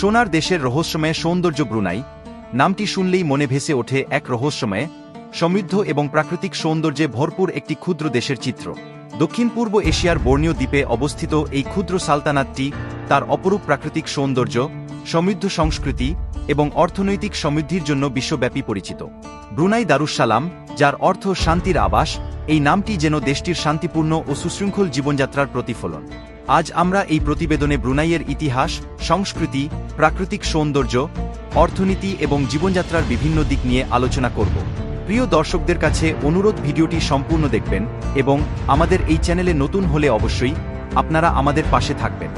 সোনার দেশের রহস্যময় সৌন্দর্য ব্রুনাই, নামটি শুনলেই মনে ভেসে ওঠে এক রহস্যময়, সমৃদ্ধ এবং প্রাকৃতিক সৌন্দর্যে ভরপুর একটি ক্ষুদ্র দেশের চিত্র। দক্ষিণ পূর্ব এশিয়ার বর্ণীয় দ্বীপে অবস্থিত এই ক্ষুদ্র সালতানাতটি তার অপরূপ প্রাকৃতিক সৌন্দর্য, সমৃদ্ধ সংস্কৃতি এবং অর্থনৈতিক সমৃদ্ধির জন্য বিশ্বব্যাপী পরিচিত। ব্রুনাই দারুসালাম, যার অর্থ শান্তির আবাস, এই নামটি যেন দেশটির শান্তিপূর্ণ ও সুশৃঙ্খল জীবনযাত্রার প্রতিফলন। আজ আমরা এই প্রতিবেদনে ব্রুনাইয়ের ইতিহাস, সংস্কৃতি, প্রাকৃতিক সৌন্দর্য, অর্থনীতি এবং জীবনযাত্রার বিভিন্ন দিক নিয়ে আলোচনা করব। প্রিয় দর্শকদের কাছে অনুরোধ, ভিডিওটি সম্পূর্ণ দেখবেন এবং আমাদের এই চ্যানেলে নতুন হলে অবশ্যই আপনারা আমাদের পাশে থাকবেন।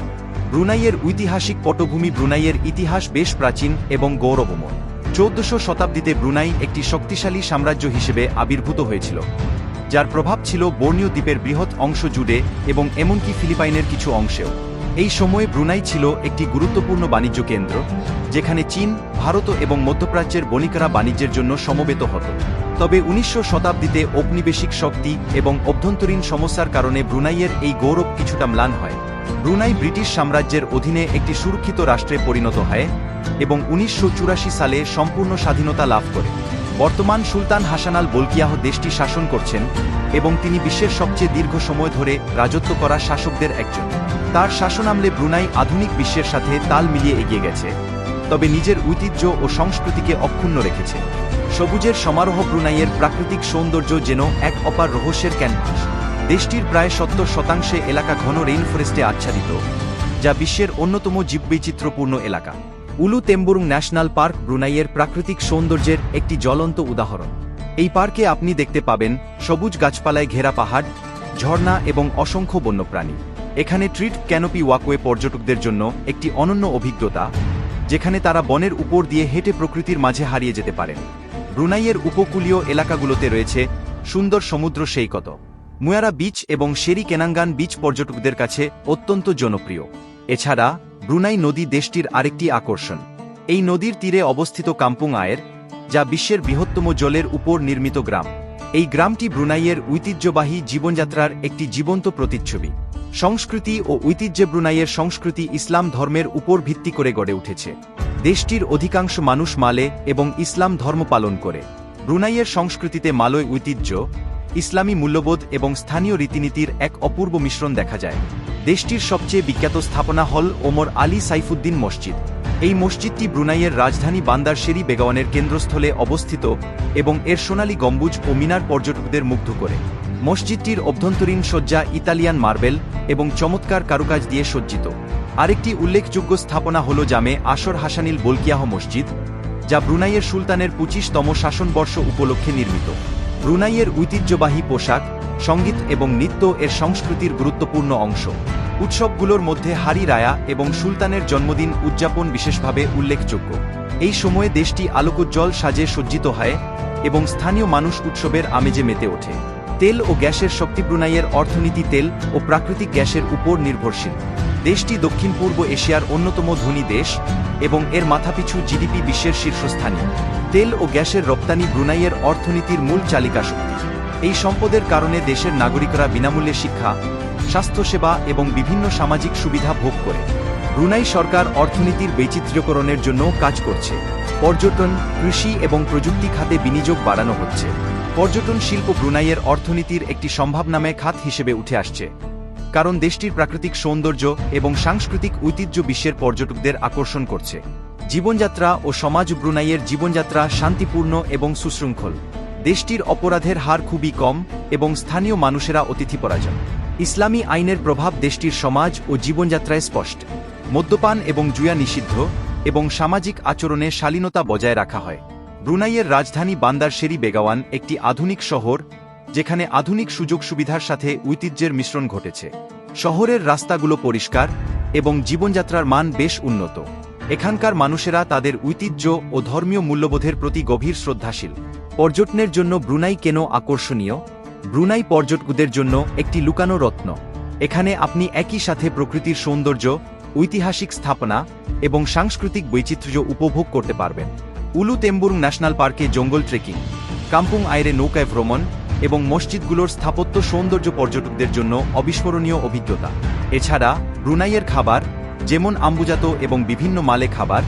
ব্রুনাইয়ের ঐতিহাসিক পটভূমি ব্রুনাইয়ের ইতিহাস বেশ প্রাচীন এবং গৌরবময়। চৌদ্দশো শতাব্দীতে ব্রুনাই একটি শক্তিশালী সাম্রাজ্য হিসেবে আবির্ভূত হয়েছিল। যার প্রভাব ছিল বর্ণীয় দ্বীপের বৃহৎ অংশ জুড়ে এবং এমনকি ফিলিপাইনের কিছু অংশেও। এই সময়ে ব্রুনাই ছিল একটি গুরুত্বপূর্ণ বাণিজ্য কেন্দ্র, যেখানে চীন, ভারত এবং মধ্যপ্রাচ্যের বণিকরা বাণিজ্যের জন্য সমবেত হতো। তবে উনিশশো শতাব্দীতে ঔপনিবেশিক শক্তি এবং অভ্যন্তরীণ সমস্যার কারণে ব্রুনাইয়ের এই গৌরব কিছুটা ম্লান হয়। ব্রুনাই ব্রিটিশ সাম্রাজ্যের অধীনে একটি সুরক্ষিত রাষ্ট্রে পরিণত হয় এবং উনিশশো চুরাশি সালে সম্পূর্ণ স্বাধীনতা লাভ করে। বর্তমান সুলতান হাসানাল বলকিয়াহ দেশটি শাসন করছেন এবং তিনি বিশ্বের সবচেয়ে দীর্ঘ সময় ধরে রাজত্ব করা শাসকদের একজন। তার শাসনামলে ব্রুনাই আধুনিক বিশ্বের সাথে তাল মিলিয়ে এগিয়ে গেছে, তবে নিজের ঐতিহ্য ও সংস্কৃতিকে অক্ষুণ্ণ রেখেছে। সবুজের সমারোহ ব্রুনাইয়ের প্রাকৃতিক সৌন্দর্য যেন এক অপার রহস্যের ক্যানভাস। দেশটির প্রায় সত্তর শতাংশে এলাকা ঘন রেইনফরেস্টে আচ্ছাদিত, যা বিশ্বের অন্যতম জীববৈচিত্র্যপূর্ণ এলাকা। উলু তেম্বুরুং ন্যাশনাল পার্ক ব্রুনাইয়ের প্রাকৃতিক সৌন্দর্যের একটি জ্বলন্ত উদাহরণ। এই পার্কে আপনি দেখতে পাবেন সবুজ গাছপালায় ঘেরা পাহাড়, ঝর্ণা এবং অসংখ্য বন্যপ্রাণী। এখানে ট্রিট ক্যানোপি ওয়াকওয়ে পর্যটকদের জন্য একটি অনন্য অভিজ্ঞতা, যেখানে তারা বনের উপর দিয়ে হেঁটে প্রকৃতির মাঝে হারিয়ে যেতে পারেন। ব্রুনাইয়ের উপকূলীয় এলাকাগুলোতে রয়েছে সুন্দর সমুদ্র সৈকত। মুয়ারা বিচ এবং শেরি কেনাঙ্গান বিচ পর্যটকদের কাছে অত্যন্ত জনপ্রিয়। এছাড়া ব্রুনাই নদী দেশটির আরেকটি আকর্ষণ। এই নদীর তীরে অবস্থিত কাম্পুং আয়ের, যা বিশ্বের বৃহত্তম জলের উপর নির্মিত গ্রাম। এই গ্রামটি ব্রুনাইয়ের ঐতিহ্যবাহী জীবনযাত্রার একটি জীবন্ত প্রতিচ্ছবি। সংস্কৃতি ও ঐতিহ্যে ব্রুনাইয়ের সংস্কৃতি ইসলাম ধর্মের উপর ভিত্তি করে গড়ে উঠেছে। দেশটির অধিকাংশ মানুষ মালে এবং ইসলাম ধর্ম পালন করে। ব্রুনাইয়ের সংস্কৃতিতে মালয় ঐতিহ্য, ইসলামী মূল্যবোধ এবং স্থানীয় রীতিনীতির এক অপূর্ব মিশ্রণ দেখা যায়। দেশটির সবচেয়ে বিখ্যাত স্থাপনা হল ওমর আলী সাইফুদ্দিন মসজিদ। এই মসজিদটি ব্রুনাইয়ের রাজধানী বান্দার শেরি বেগাওয়ানের কেন্দ্রস্থলে অবস্থিত এবং এর সোনালী গম্বুজ ও মিনার পর্যটকদের মুগ্ধ করে। মসজিদটির অভ্যন্তরীণ সজ্জা ইতালিয়ান মার্বেল এবং চমৎকার কারুকাজ দিয়ে সজ্জিত। আরেকটি উল্লেখযোগ্য স্থাপনা হল জামে আসর হাসানিল বলকিয়াহ মসজিদ, যা ব্রুনাইয়ের সুলতানের পঁচিশতম শাসনবর্ষ উপলক্ষে নির্মিত। ব্রুনাইয়ের ঐতিহ্যবাহী পোশাক, সংগীত এবং নৃত্য এর সংস্কৃতির গুরুত্বপূর্ণ অংশ। উৎসবগুলোর মধ্যে হারি রায়া এবং সুলতানের জন্মদিন উদযাপন বিশেষভাবে উল্লেখযোগ্য। এই সময়ে দেশটি আলোকোজ্জ্বল সাজে সজ্জিত হয় এবং স্থানীয় মানুষ উৎসবের আমেজে মেতে ওঠে। তেল ও গ্যাসের শক্তি ব্রুনাইয়ের অর্থনীতি তেল ও প্রাকৃতিক গ্যাসের উপর নির্ভরশীল। দেশটি দক্ষিণ পূর্ব এশিয়ার অন্যতম ধনী দেশ এবং এর মাথাপিছু জিডিপি বিশ্বের শীর্ষস্থানীয় তেল ও গ্যাসের রপ্তানি ব্রুনাইয়ের অর্থনীতির মূল চালিকা শক্তি। এই সম্পদের কারণে দেশের নাগরিকরা বিনামূল্যে শিক্ষা, স্বাস্থ্যসেবা এবং বিভিন্ন সামাজিক সুবিধা ভোগ করে। ব্রুনাই সরকার অর্থনীতির বৈচিত্র্যকরণের জন্য কাজ করছে। পর্যটন, কৃষি এবং প্রযুক্তি খাতে বিনিয়োগ বাড়ানো হচ্ছে। পর্যটন শিল্প ব্রুনাইয়ের অর্থনীতির একটি সম্ভাবনাময় খাত হিসেবে উঠে আসছে। কারণ দেশটির প্রাকৃতিক সৌন্দর্য এবং সাংস্কৃতিক ঐতিহ্য বিশ্বের পর্যটকদের আকর্ষণ করছে। জীবনযাত্রা ও সমাজ ব্রুনাইয়ের জীবনযাত্রা শান্তিপূর্ণ এবং সুশৃঙ্খল। দেশটির অপরাধের হার খুবই কম এবং স্থানীয় মানুষেরা অতিথিপরাজন। ইসলামী আইনের প্রভাব দেশটির সমাজ ও জীবনযাত্রায় স্পষ্ট। মদ্যপান এবং জুয়া নিষিদ্ধ এবং সামাজিক আচরণে শালীনতা বজায় রাখা হয়। ব্রুনাইয়ের রাজধানী বান্দার শেরি বেগাওয়ান একটি আধুনিক শহর যেখানে আধুনিক সুযোগ সুবিধার সাথে ঐতিহ্যের মিশ্রণ ঘটেছে। শহরের রাস্তাগুলো পরিষ্কার এবং জীবনযাত্রার মান বেশ উন্নত। এখানকার মানুষেরা তাদের ঐতিহ্য ও ধর্মীয় মূল্যবোধের প্রতি গভীর শ্রদ্ধাশীল। পর্যটনের জন্য ব্রুনাই কেন আকর্ষণীয়? ব্রুনাই পর্যটকদের জন্য একটি লুকানো রত্ন। এখানে আপনি একই সাথে প্রকৃতির সৌন্দর্য, ঐতিহাসিক স্থাপনা এবং সাংস্কৃতিক বৈচিত্র্য উপভোগ করতে পারবেন। উলু তেম্বুরুং ন্যাশনাল পার্কে জঙ্গল ট্রেকিং, কাম্পুং আইরে নৌকায় ভ্রমণ এবং মসজিদগুলোর স্থাপত্য সৌন্দর্য পর্যটকদের জন্য অবিস্মরণীয় অভিজ্ঞতা। এছাড়া ব্রুনাইয়ের খাবার, যেমন আম্বুজাত এবং বিভিন্ন মালে খাবার,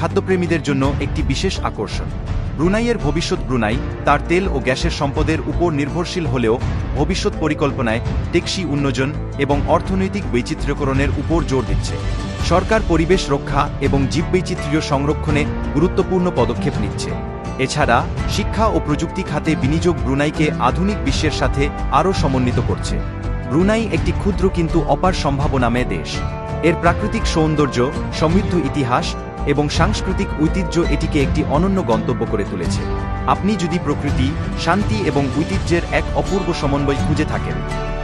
খাদ্যপ্রেমীদের জন্য একটি বিশেষ আকর্ষণ। ব্রুনাইয়ের ভবিষ্যৎ ব্রুনাই তার তেল ও গ্যাসের সম্পদের উপর নির্ভরশীল হলেও ভবিষ্যৎ পরিকল্পনায় টেকসই উন্নয়ন এবং অর্থনৈতিক বৈচিত্র্যকরণের উপর জোর দিচ্ছে। সরকার পরিবেশ রক্ষা এবং জীববৈচিত্র্য সংরক্ষণে গুরুত্বপূর্ণ পদক্ষেপ নিচ্ছে। এছাড়া শিক্ষা ও প্রযুক্তি খাতে বিনিয়োগ ব্রুনাইকে আধুনিক বিশ্বের সাথে আরও সমন্বিত করছে। ব্রুনাই একটি ক্ষুদ্র কিন্তু অপার সম্ভাবনাময় দেশ। এর প্রাকৃতিক সৌন্দর্য, সমৃদ্ধ ইতিহাস এবং সাংস্কৃতিক ঐতিহ্য এটিকে একটি অনন্য গন্তব্য করে তুলেছে। আপনি যদি প্রকৃতি, শান্তি এবং ঐতিহ্যের এক অপূর্ব সমন্বয় খুঁজে থাকেন,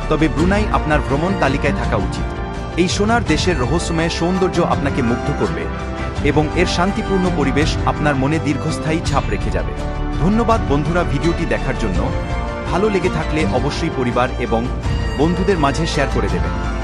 তবে ব্রুনাই আপনার ভ্রমণ তালিকায় থাকা উচিত। এই সোনার দেশের রহস্যময় সৌন্দর্য আপনাকে মুগ্ধ করবে। এবং এর শান্তিপূর্ণ পরিবেশ আপনার মনে দীর্ঘস্থায়ী ছাপ রেখে যাবে। ধন্যবাদ বন্ধুরা ভিডিওটি দেখার জন্য। ভালো লেগে থাকলে অবশ্যই পরিবার এবং বন্ধুদের মাঝে শেয়ার করে দেবেন।